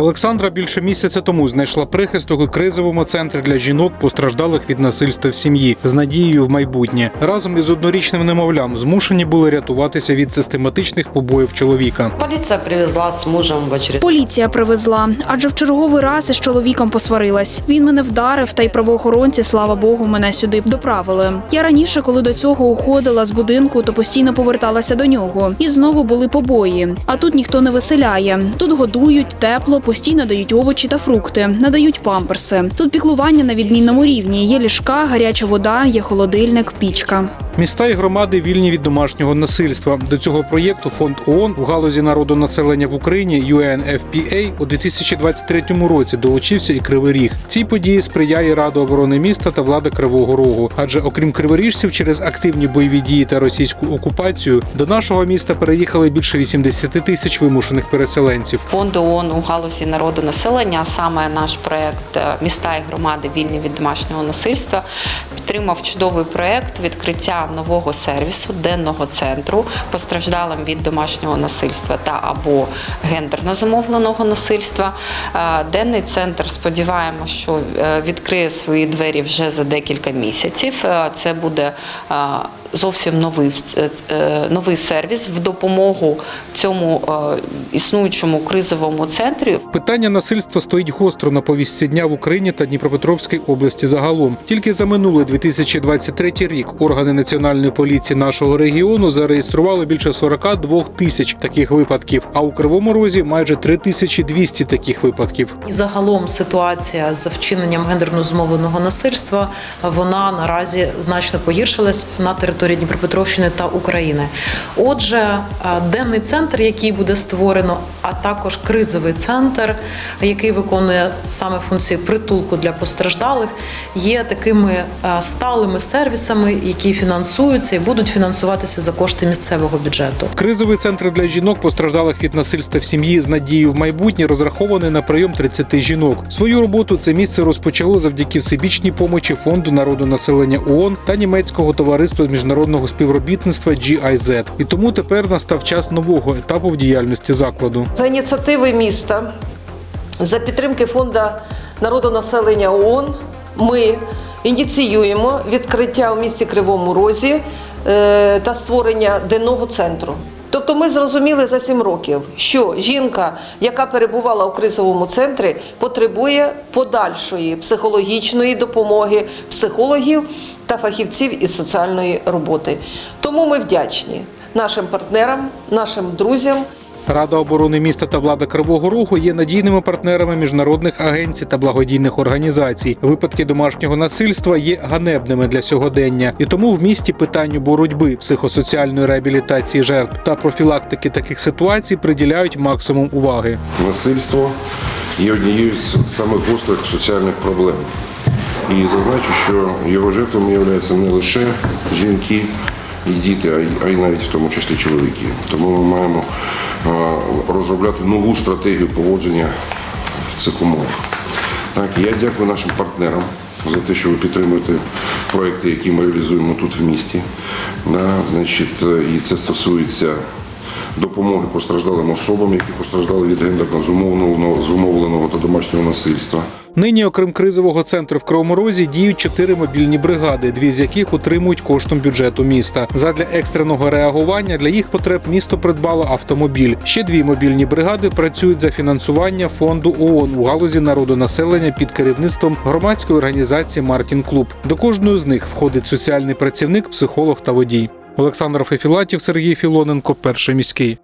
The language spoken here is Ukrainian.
Олександра більше місяця тому знайшла прихисток у кризовому центрі для жінок, постраждалих від насильства в сім'ї, з надією в майбутнє. Разом із однорічним немовлям змушені були рятуватися від систематичних побоїв чоловіка. Полиция привезла с мужем в очередной Поліція привезла, адже в черговий раз із чоловіком посварилась. Він мене вдарив, та й правоохоронці, слава Богу, мене сюди доправили. Я раніше, коли до цього уходила з будинку, то постійно поверталася до нього. І знову були побої. А тут ніхто не виселяє. Тут годують тепло, постійно дають овочі та фрукти, надають памперси. Тут піклування на відмінному рівні. Є ліжка, гаряча вода, є холодильник, пічка. Міста і громади вільні від домашнього насильства. До цього проєкту фонд ООН у галузі народонаселення в Україні UNFPA у 2023 році долучився і Кривий Ріг. Цій події сприяє Рада оборони міста та влада Кривого Рогу. Адже окрім криворіжців, через активні бойові дії та російську окупацію до нашого міста переїхали більше 80 тисяч вимушених переселенців. Фонд ООН у галузі народу населення, а саме наш проект е, Міста і громади вільні від домашнього насильства, підтримав чудовий проект відкриття нового сервісу денного центру постраждалим від домашнього насильства та або гендерно зумовленого насильства. Е, Денний центр сподіваємося, що е, відкриє свої двері вже за декілька місяців. Е, Це буде зовсім новий е, новий сервіс в допомогу цьому е, існуючому кризовому центрі. Питання насильства стоїть гостро на повістці дня в Україні та Дніпропетровській області загалом. Тільки за минулий 2023 рік органи національної поліції нашого регіону зареєстрували більше 42 тисяч таких випадків. А у Кривому Розі майже 3200 таких випадків. І загалом ситуація з вчиненням гендерно змовленого насильства вона наразі значно погіршилась на території Дніпропетровщини та України. Отже, е, денний центр, який буде створено, а також кризовий центр, який виконує саме функції притулку для постраждалих, є такими е, сталими сервісами, які фінансуються і будуть фінансуватися за кошти місцевого бюджету. Кризовий центр для жінок, постраждалих від насильства в сім'ї з надією в майбутнє, розрахований на прийом 30 жінок. Свою роботу це місце розпочало завдяки всебічній помочі фонду народу населення ООН та німецького товариства з міжнародного співробітництва GIZ. І тому тепер настав час нового етапу в діяльності закладу. За ініціативи міста, за підтримки фонду народонаселення ООН, ми ініціюємо відкриття у місті Кривому Розі е, та створення денного центру. Тобто ми зрозуміли за сім років, що жінка, яка перебувала у кризовому центрі, потребує подальшої психологічної допомоги психологів та фахівців із соціальної роботи. Тому ми вдячні нашим партнерам, нашим друзям. Рада оборони міста та влада Кривого Рогу є надійними партнерами міжнародних агенцій та благодійних організацій. Випадки домашнього насильства є ганебними для сьогодення, і тому в місті питанню боротьби, психосоціальної реабілітації жертв та профілактики таких ситуацій приділяють максимум уваги. Насильство є однією з самих гострих соціальних проблем. І зазначу, що його жертвами являються не лише жінки і діти, а й, навіть в тому числі чоловіки. Тому ми маємо е, розробляти нову стратегію поводження в цих умовах. Так, я дякую нашим партнерам за те, що ви підтримуєте проекти, які ми реалізуємо тут в місті. Да, значить, і це стосується допомоги постраждалим особам, які постраждали від гендерно зумовленого та домашнього насильства. Нині, окрім кризового центру в Кривому Розі, діють чотири мобільні бригади, дві з яких утримують коштом бюджету міста. Задля екстреного реагування для їх потреб місто придбало автомобіль. Ще дві мобільні бригади працюють за фінансування фонду ООН у галузі народонаселення під керівництвом громадської організації Мартін Клуб. До кожної з них входить соціальний працівник, психолог та водій. Олександр Фефілатів, Сергій Філоненко, перший міський.